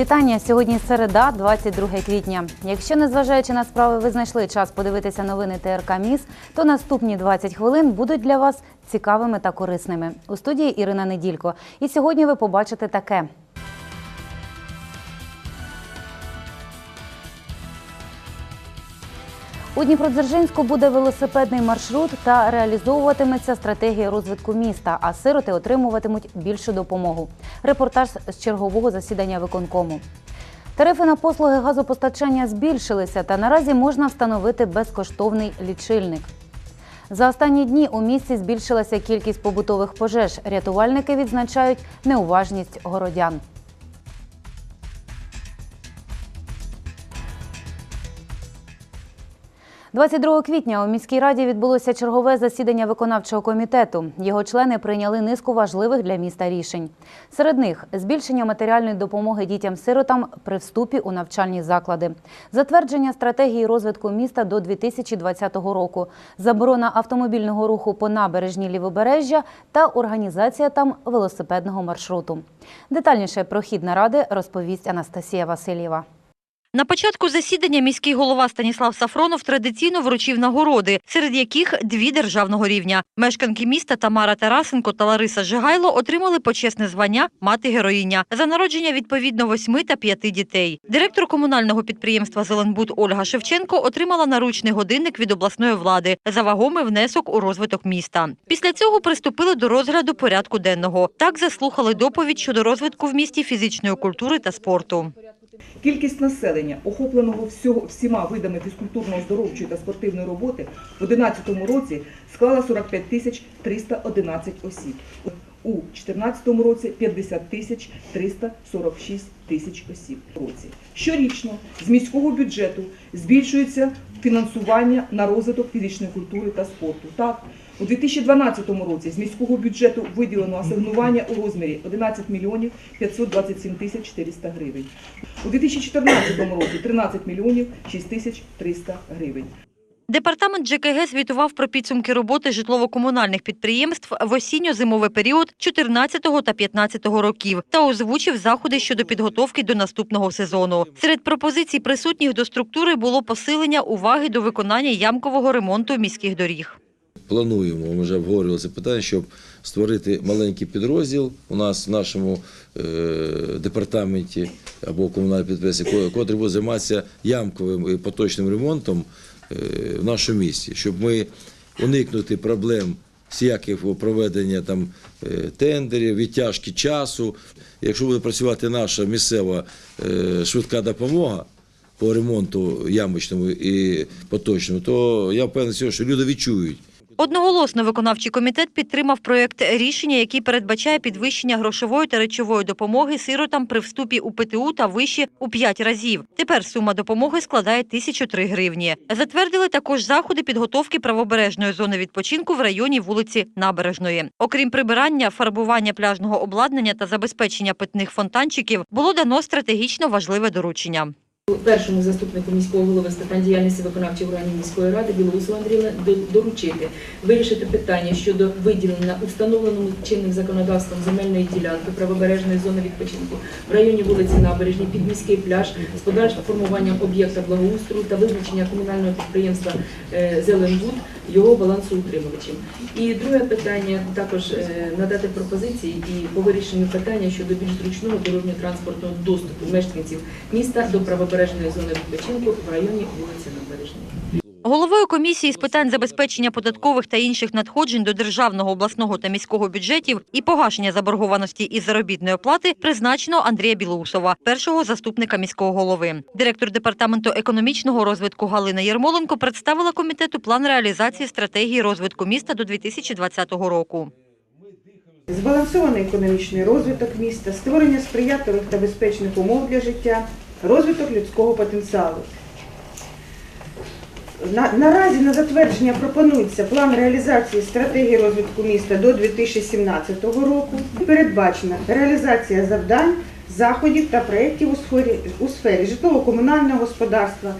Вітання. Сьогодні середа, 22 квітня. Якщо незважаючи на справи, ви знайшли час подивитися новини ТРК Міс, то наступні 20 хвилин будуть для вас цікавими та корисними. У студії Ірина Неділько. І сьогодні ви побачите таке. У Дніпродзержинську буде велосипедний маршрут та реалізовуватиметься стратегія розвитку міста, а сироти отримуватимуть більшу допомогу. Репортаж з чергового засідання виконкому. Тарифи на послуги газопостачання збільшилися, та наразі можна встановити безкоштовний лічильник. За останні дні у місті збільшилася кількість побутових пожеж. Рятувальники відзначають неуважність городян. – 22 квітня у міській раді відбулося чергове засідання виконавчого комітету. Його члени прийняли низку важливих для міста рішень. Серед них збільшення матеріальної допомоги дітям-сиротам при вступі у навчальні заклади, затвердження стратегії розвитку міста до 2020 року, заборона автомобільного руху по набережній лівобережжя та організація там велосипедного маршруту. Детальніше про хід наради розповість Анастасія Васильєва. На початку засідання міський голова Станіслав Сафронов традиційно вручив нагороди, серед яких дві державного рівня. Мешканки міста Тамара Тарасенко та Лариса Жигайло отримали почесне звання мати героїня за народження відповідно восьми та п'яти дітей. Директор комунального підприємства Зеленбуд Ольга Шевченко отримала наручний годинник від обласної влади за вагомий внесок у розвиток міста. Після цього приступили до розгляду порядку денного. Так заслухали доповідь щодо розвитку в місті фізичної культури та спорту. Кількість населення, охопленого всього, всіма видами фізкультурно-оздоровчої та спортивної роботи в 2011 році склала 45 тисяч 311 осіб. У 2014 році 50 тисяч 346 тисяч осіб. році. Щорічно з міського бюджету збільшується фінансування на розвиток фізичної культури та спорту. Так, у 2012 році з міського бюджету виділено асигнування у розмірі 11 мільйонів 527 тисяч 400 гривень. У 2014 році 13 мільйонів 6 тисяч 300 гривень. Департамент ЖКГ звітував про підсумки роботи житлово-комунальних підприємств в осінньо-зимовий період 14 та 15 років та озвучив заходи щодо підготовки до наступного сезону. Серед пропозицій присутніх до структури було посилення уваги до виконання ямкового ремонту міських доріг. Плануємо, ми вже обговорювали це питання, щоб створити маленький підрозділ у нас в нашому е, департаменті або комунальному підприємстві, котрий буде займатися ямковим і поточним ремонтом е, в нашому місті, щоб ми уникнути проблем всяких проведення там е, тендерів, відтяжки часу. Якщо буде працювати наша місцева швидка допомога по ремонту ямочному і поточному, то я впевнений, що люди відчують. Одноголосно виконавчий комітет підтримав проєкт рішення, який передбачає підвищення грошової та речової допомоги сиротам при вступі у ПТУ та вище у 5 разів. Тепер сума допомоги складає 1003 гривні. Затвердили також заходи підготовки правобережної зони відпочинку в районі вулиці Набережної. Окрім прибирання, фарбування пляжного обладнання та забезпечення питних фонтанчиків, було дано стратегічно важливе доручення. Першому заступнику міського голови з діяльності виконавчих органів міської ради Білоусу Андрію доручити вирішити питання щодо виділення у встановленому чинним законодавством земельної ділянки правобережної зони відпочинку в районі вулиці Набережні під міський пляж з подальшим формуванням об'єкта благоустрою та визначення комунального підприємства е, Зеленбуд його балансоутримувачем. І друге питання також е, надати пропозиції і по вирішенню питання щодо більш зручного дорожньо-транспортного доступу мешканців міста до правобережної зони відпочинку в районі вулиці Набережної. Головою комісії з питань забезпечення податкових та інших надходжень до державного, обласного та міського бюджетів і погашення заборгованості із заробітної плати призначено Андрія Білоусова, першого заступника міського голови. Директор департаменту економічного розвитку Галина Єрмоленко представила комітету план реалізації стратегії розвитку міста до 2020 року. Збалансований економічний розвиток міста, створення сприятливих та безпечних умов для життя, розвиток людського потенціалу. На, наразі на затвердження пропонується план реалізації стратегії розвитку міста до 2017 року. Передбачена реалізація завдань, заходів та проєктів у сфері, у сфері житлово-комунального господарства,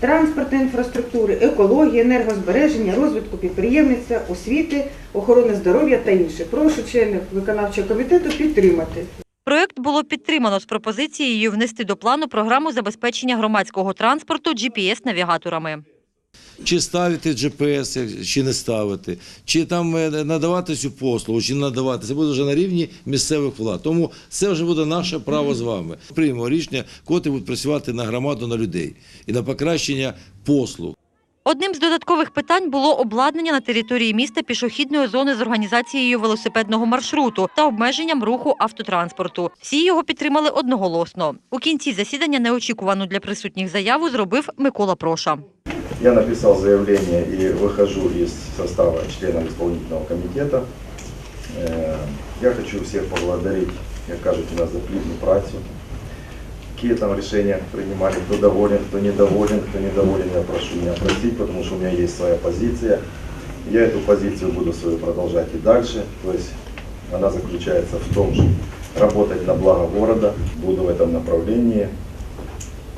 транспортної інфраструктури, екології, енергозбереження, розвитку підприємництва, освіти, охорони здоров'я та інше. Прошу членів виконавчого комітету підтримати. Проект було підтримано з пропозицією внести до плану програму забезпечення громадського транспорту GPS-навігаторами. Чи ставити GPS, чи не ставити, чи там е, надавати цю послугу, чи не надавати. Це буде вже на рівні місцевих влад. Тому це вже буде наше право з вами. Приймемо рішення, котрі будуть працювати на громаду, на людей і на покращення послуг. Одним з додаткових питань було обладнання на території міста пішохідної зони з організацією велосипедного маршруту та обмеженням руху автотранспорту. Всі його підтримали одноголосно. У кінці засідання неочікувану для присутніх заяву зробив Микола Проша. Я написал заявление и выхожу из состава членов исполнительного комитета. Э, Я хочу всех поблагодарить, как кажуть, у нас за плідну працю. Какие там решения принимали, кто доволен, кто недоволен, кто недоволен, я прошу меня простить, потому что у меня есть своя позиция. Я эту позицию буду свою продолжать и дальше. То есть она заключается в том, что работать на благо города, буду в этом направлении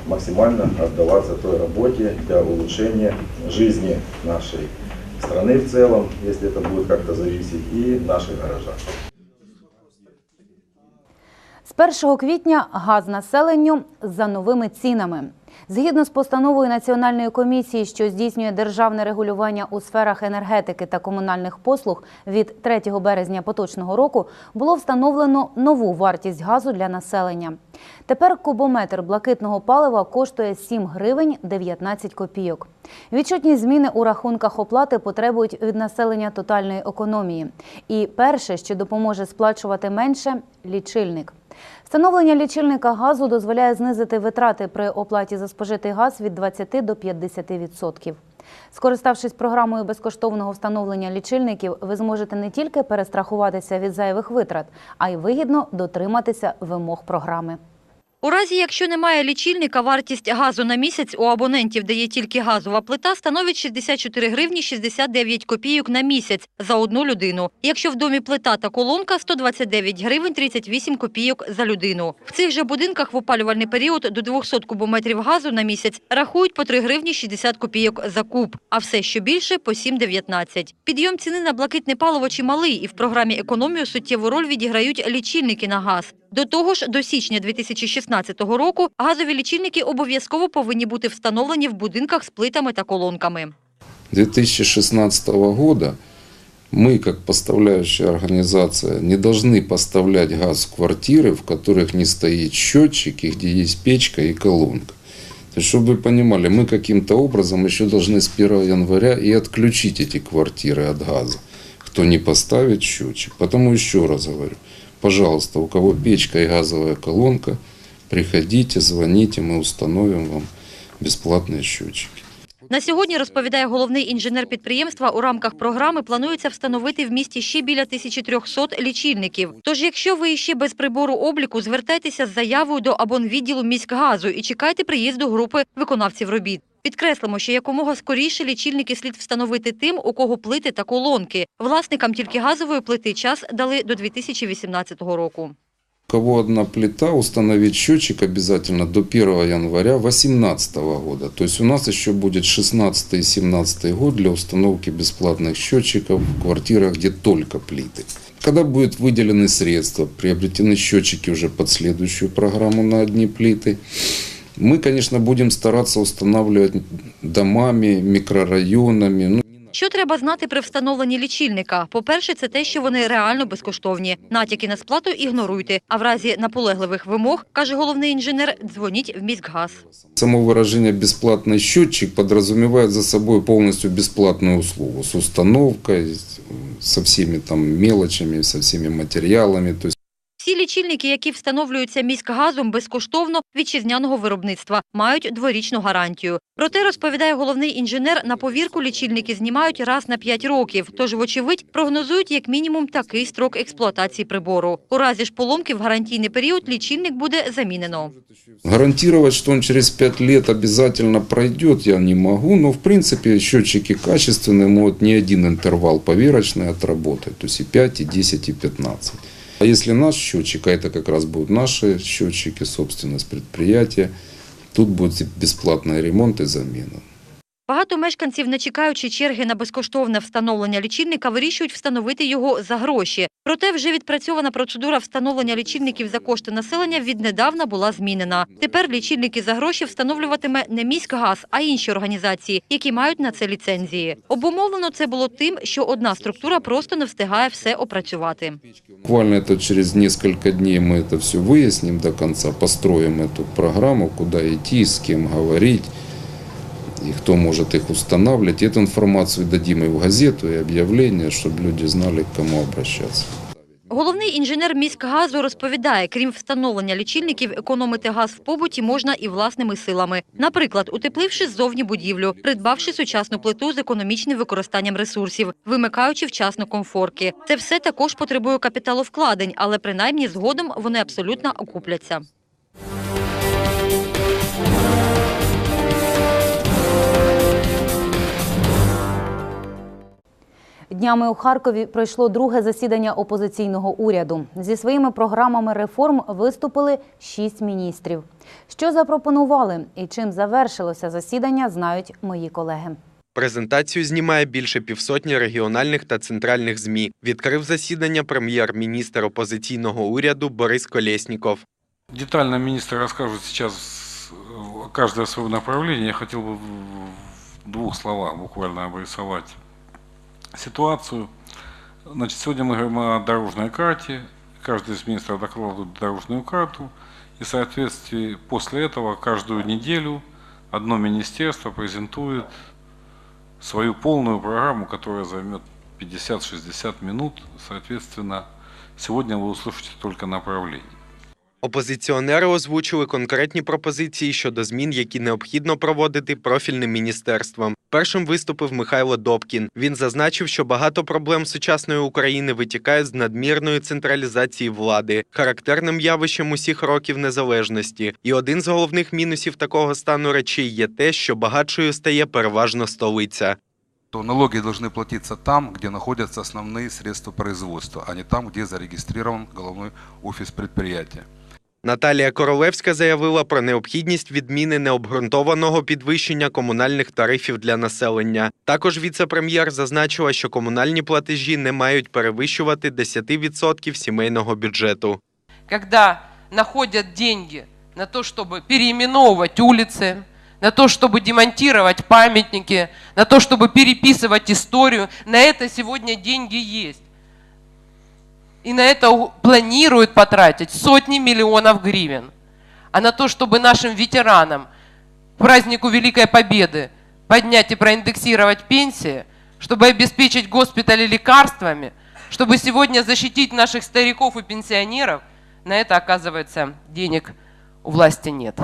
максимально отдаваться той работе для улучшения жизни нашей страны в целом, если это будет как-то зависеть, и наших горожан. З 1 квітня газ населенню за новими цінами. Згідно з постановою Національної комісії, що здійснює державне регулювання у сферах енергетики та комунальних послуг від 3 березня поточного року було встановлено нову вартість газу для населення. Тепер кубометр блакитного палива коштує 7 гривень 19 копійок. Відчутні зміни у рахунках оплати потребують від населення тотальної економії. І перше, що допоможе сплачувати менше лічильник. Встановлення лічильника газу дозволяє знизити витрати при оплаті за спожитий газ від 20 до 50%. Скориставшись програмою безкоштовного встановлення лічильників, ви зможете не тільки перестрахуватися від зайвих витрат, а й вигідно дотриматися вимог програми. У разі, якщо немає лічильника, вартість газу на місяць у абонентів, де є тільки газова плита, становить 64 гривні 69 копійок на місяць за одну людину. Якщо в домі плита та колонка – 129 гривень 38 копійок за людину. В цих же будинках в опалювальний період до 200 кубометрів газу на місяць рахують по 3 гривні 60 копійок за куб, а все, що більше – по 7,19. Підйом ціни на блакитне паливо чималий, і в програмі економію суттєву роль відіграють лічильники на газ. До того ж, до січня 2016 року газові лічильники обов'язково повинні бути встановлені в будинках з плитами та колонками. 2016 года мы, как поставляющая организация, не должны поставлять газ в квартиры, в которых не стоит счетчик и где есть печка и колонка. То есть, чтобы вы понимали, мы каким-то образом еще должны с 1 января и отключить эти квартиры от газа, кто не поставит счетчик. Потому еще раз говорю, пожалуйста, у кого печка и газовая колонка, приходите, звоните, мы установим вам бесплатные счетчики. На сьогодні, розповідає головний інженер підприємства, у рамках програми планується встановити в місті ще біля 1300 лічильників. Тож, якщо ви ще без прибору обліку, звертайтеся з заявою до абонвідділу міськгазу і чекайте приїзду групи виконавців робіт. Підкреслимо, що якомога скоріше лічильники слід встановити тим, у кого плити та колонки. Власникам тільки газової плити час дали до 2018 року. У кого одна плита, установить счетчик обязательно до 1 января 2018 года. То есть у нас еще будет 16 и 17 год для установки бесплатных счетчиков в квартирах, где только плиты. Когда будут выделены средства, приобретены счетчики уже под следующую программу на одни плиты, мы, конечно, будем стараться устанавливать домами, микрорайонами, ну, Що треба знати при встановленні лічильника? По-перше, це те, що вони реально безкоштовні. Натяки на сплату ігноруйте. А в разі наполегливих вимог, каже головний інженер, дзвоніть в міськгаз. Само выражение «бесплатный счетчик» подразумевает за собой полностью бесплатную услугу с установкой, со всеми там мелочами, со всеми материалами. Всі лічильники, які встановлюються міськгазом безкоштовно вітчизняного виробництва, мають дворічну гарантію. Проте, розповідає головний інженер, на повірку лічильники знімають раз на 5 років. Тож, вочевидь, прогнозують як мінімум такий строк експлуатації прибору. У разі ж поломки в гарантійний період лічильник буде замінено. гарантировать, что он через 5 лет обязательно пройдет, я не могу. Но, в принципе, счетчики качественные, могут не один интервал поверочный отработать. То есть и 5, и 10, и 15. А если наш счетчик, а это как раз будут наши счетчики, собственность предприятия, тут будет бесплатный ремонт и замена. Багато мешканців, не чекаючи черги на безкоштовне встановлення лічильника, вирішують встановити його за гроші. Проте вже відпрацьована процедура встановлення лічильників за кошти населення віднедавна була змінена. Тепер лічильники за гроші встановлюватиме не міськгаз, а інші організації, які мають на це ліцензії. Обумовлено це було тим, що одна структура просто не встигає все опрацювати. Буквально это через несколько дней мы это все выясним до конца, построим эту программу, куда идти, с кем говорить, и кто может их устанавливать. Эту информацию дадим и в газету, и объявление, чтобы люди знали, к кому обращаться. Головний інженер міськгазу розповідає, крім встановлення лічильників, економити газ в побуті можна і власними силами. Наприклад, утепливши ззовні будівлю, придбавши сучасну плиту з економічним використанням ресурсів, вимикаючи вчасно комфорки. Це все також потребує капіталовкладень, але принаймні згодом вони абсолютно окупляться. Днями у Харкові пройшло друге засідання опозиційного уряду. Зі своїми програмами реформ виступили шість міністрів. Що запропонували і чим завершилося засідання, знають мої колеги. Презентацію знімає більше півсотні регіональних та центральних ЗМІ. Відкрив засідання прем'єр-міністр опозиційного уряду Борис Колєсніков. Детально министр расскажет сейчас э, каждое свое направление. Я хотел бы в двух словах буквально обрисовать ситуацию. Значит, сегодня мы говорим о дорожной карте. Каждый из министров докладывает дорожную карту. И в соответствии после этого каждую неделю одно министерство презентует свою полную программу, которая займет 50-60 минут. Соответственно, сегодня вы услышите только направление. Опозиціонери озвучили конкретні пропозиції щодо змін, які необхідно проводити профільним міністерствам. Першим виступив Михайло Добкін. Він зазначив, що багато проблем сучасної України витікають з надмірної централізації влади, характерним явищем усіх років незалежності. І один з головних мінусів такого стану речей є те, що багатшою стає переважно столиця. то налоги должны платиться там, где находятся основные средства производства, а не там, где зарегистрирован головной офис предприятия. Наталія Королевська заявила про необхідність відміни необґрунтованого підвищення комунальних тарифів для населення. Також віце-прем'єр зазначила, що комунальні платежі не мають перевищувати 10% сімейного бюджету. когда находят деньги на то, чтобы переименовывать улицы, на то, чтобы демонтировать памятники, на то, чтобы переписывать историю, на это сегодня деньги есть. И на это планируют потратить сотни миллионов гривен. А на то, чтобы нашим ветеранам к празднику Великой Победы поднять и проиндексировать пенсии, чтобы обеспечить госпитали лекарствами, чтобы сегодня защитить наших стариков и пенсионеров, на это, оказывается, денег у власти нет.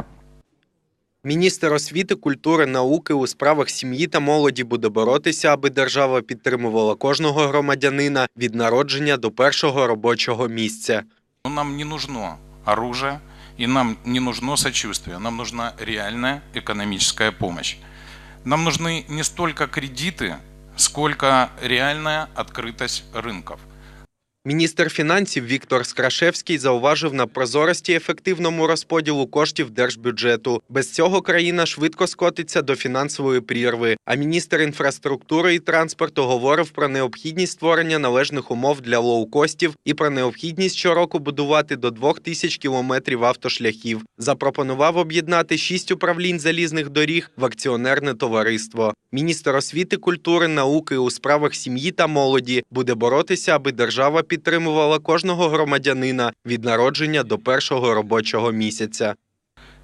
Міністр освіти, культури, науки у справах сім'ї та молоді буде боротися, аби держава підтримувала кожного громадянина від народження до першого робочого місця. Но нам не нужно оружие и нам не нужно сочувствие, нам нужна реальная экономическая помощь. Нам нужны не столько кредиты, сколько реальная открытость рынков. Міністр фінансів Віктор Скрашевський зауважив на прозорості ефективному розподілу коштів держбюджету. Без цього країна швидко скотиться до фінансової прірви. А міністр інфраструктури і транспорту говорив про необхідність створення належних умов для лоукостів і про необхідність щороку будувати до двох тисяч кілометрів автошляхів. Запропонував об'єднати шість управлінь залізних доріг в акціонерне товариство. Міністр освіти, культури, науки у справах сім'ї та молоді буде боротися, аби держава підтримувала кожного громадянина від народження до першого робочого місяця.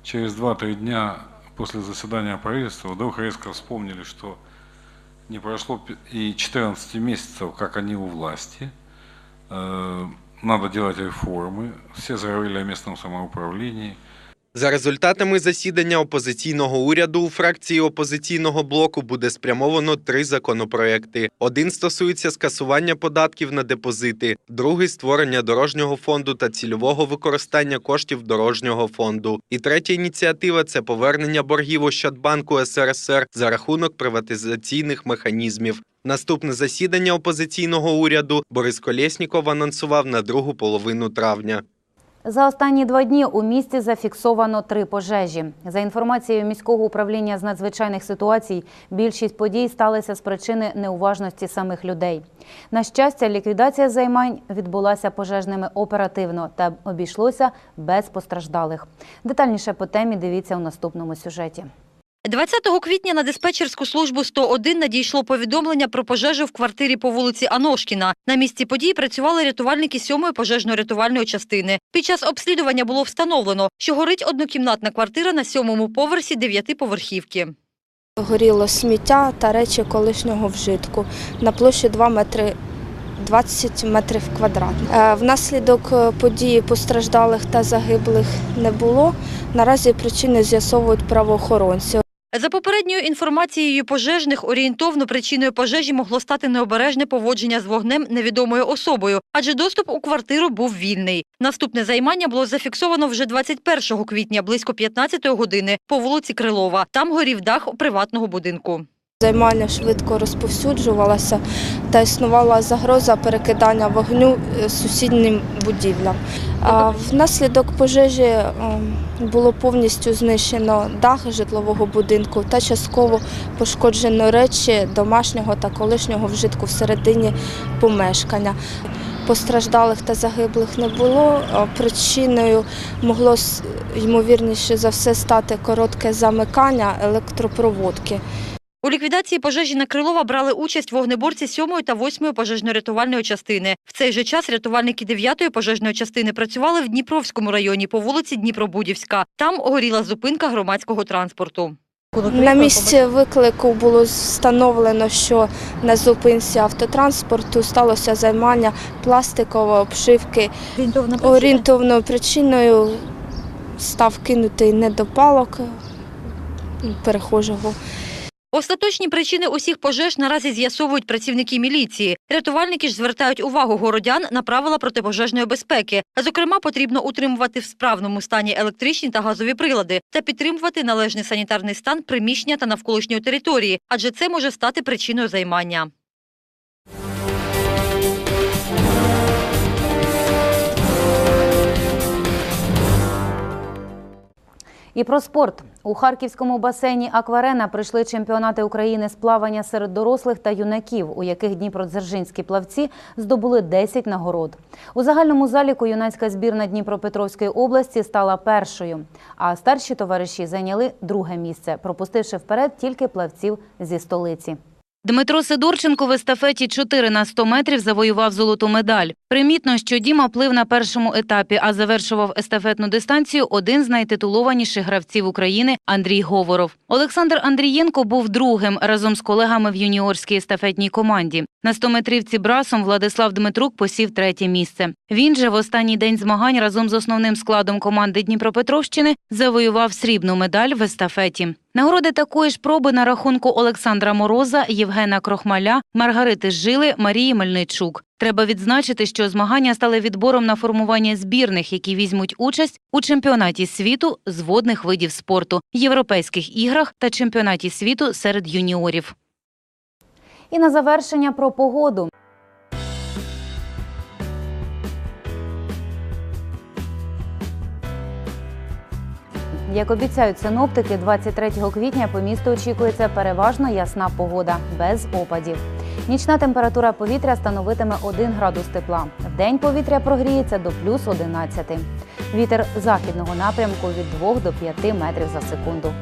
Через 2-3 дня після засідання правительства вдруг різко вспомнили, що не пройшло і 14 місяців, як вони у власті. Треба Надо делать реформы. Все заговорили о местном самоуправлении. За результатами засідання опозиційного уряду у фракції опозиційного блоку буде спрямовано три законопроекти. Один стосується скасування податків на депозити, другий створення дорожнього фонду та цільового використання коштів дорожнього фонду. І третя ініціатива це повернення боргів Ощадбанку СРСР за рахунок приватизаційних механізмів. Наступне засідання опозиційного уряду Борис Колєсніков анонсував на другу половину травня. За останні два дні у місті зафіксовано три пожежі. За інформацією міського управління з надзвичайних ситуацій, більшість подій сталися з причини неуважності самих людей. На щастя, ліквідація займань відбулася пожежними оперативно та обійшлося без постраждалих. Детальніше по темі дивіться у наступному сюжеті. 20 квітня на диспетчерську службу 101 надійшло повідомлення про пожежу в квартирі по вулиці Аношкіна. На місці події працювали рятувальники 7-ї пожежно-рятувальної частини. Під час обслідування було встановлено, що горить однокімнатна квартира на сьомому поверсі дев'ятиповерхівки. Горіло сміття та речі колишнього вжитку на площі 2 метри 20 метрів квадратних. Е, Внаслідок е, події постраждалих та загиблих не було. Наразі причини з'ясовують правоохоронці. За попередньою інформацією пожежних, орієнтовно причиною пожежі могло стати необережне поводження з вогнем невідомою особою, адже доступ у квартиру був вільний. Наступне займання було зафіксовано вже 21 квітня близько 15 години по вулиці Крилова. Там горів дах приватного будинку. Займання швидко розповсюджувалося та існувала загроза перекидання вогню е, сусіднім будівлям. Внаслідок пожежі е, було повністю знищено дах житлового будинку та частково пошкоджено речі домашнього та колишнього вжитку всередині помешкання. Постраждалих та загиблих не було. Причиною могло ймовірніше за все стати коротке замикання електропроводки. У ліквідації пожежі на Крилова брали участь вогнеборці 7-ї та 8-ї пожежно-рятувальної частини. В цей же час рятувальники 9-ї пожежної частини працювали в Дніпровському районі по вулиці Дніпробудівська. Там горіла зупинка громадського транспорту. На місці виклику було встановлено, що на зупинці автотранспорту сталося займання пластикової обшивки. Орієнтовною причиною став кинутий недопалок перехожого. Остаточні причини усіх пожеж наразі з'ясовують працівники міліції. Рятувальники ж звертають увагу городян на правила протипожежної безпеки. Зокрема, потрібно утримувати в справному стані електричні та газові прилади та підтримувати належний санітарний стан приміщення та навколишньої території, адже це може стати причиною займання. І про спорт. У харківському басейні Акварена прийшли чемпіонати України з плавання серед дорослих та юнаків, у яких дніпродзержинські плавці здобули 10 нагород. У загальному заліку юнацька збірна Дніпропетровської області стала першою, а старші товариші зайняли друге місце, пропустивши вперед тільки плавців зі столиці. Дмитро Сидорченко в естафеті 4 на 100 метрів завоював золоту медаль. Примітно, що Діма плив на першому етапі, а завершував естафетну дистанцію один з найтитулованіших гравців України Андрій Говоров. Олександр Андрієнко був другим разом з колегами в юніорській естафетній команді. На 100-метрівці брасом Владислав Дмитрук посів третє місце. Він же в останній день змагань разом з основним складом команди Дніпропетровщини завоював срібну медаль в естафеті. Нагороди такої ж проби на рахунку Олександра Мороза, Євгена Крохмаля, Маргарити Жили, Марії Мельничук. Треба відзначити, що змагання стали відбором на формування збірних, які візьмуть участь у чемпіонаті світу з водних видів спорту, європейських іграх та чемпіонаті світу серед юніорів. І на завершення про погоду. Як обіцяють синоптики, 23 квітня по місту очікується переважно ясна погода, без опадів. Нічна температура повітря становитиме 1 градус тепла. В день повітря прогріється до плюс 11. Вітер західного напрямку від 2 до 5 метрів за секунду.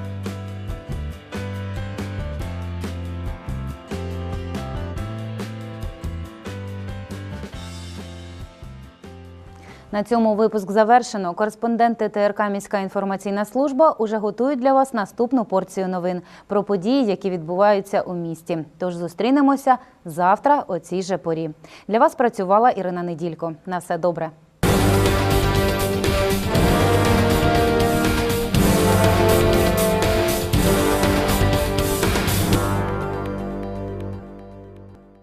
На цьому випуск завершено. Кореспонденти ТРК Міська інформаційна служба уже готують для вас наступну порцію новин про події, які відбуваються у місті. Тож зустрінемося завтра о цій же порі. Для вас працювала Ірина Неділько. На все добре.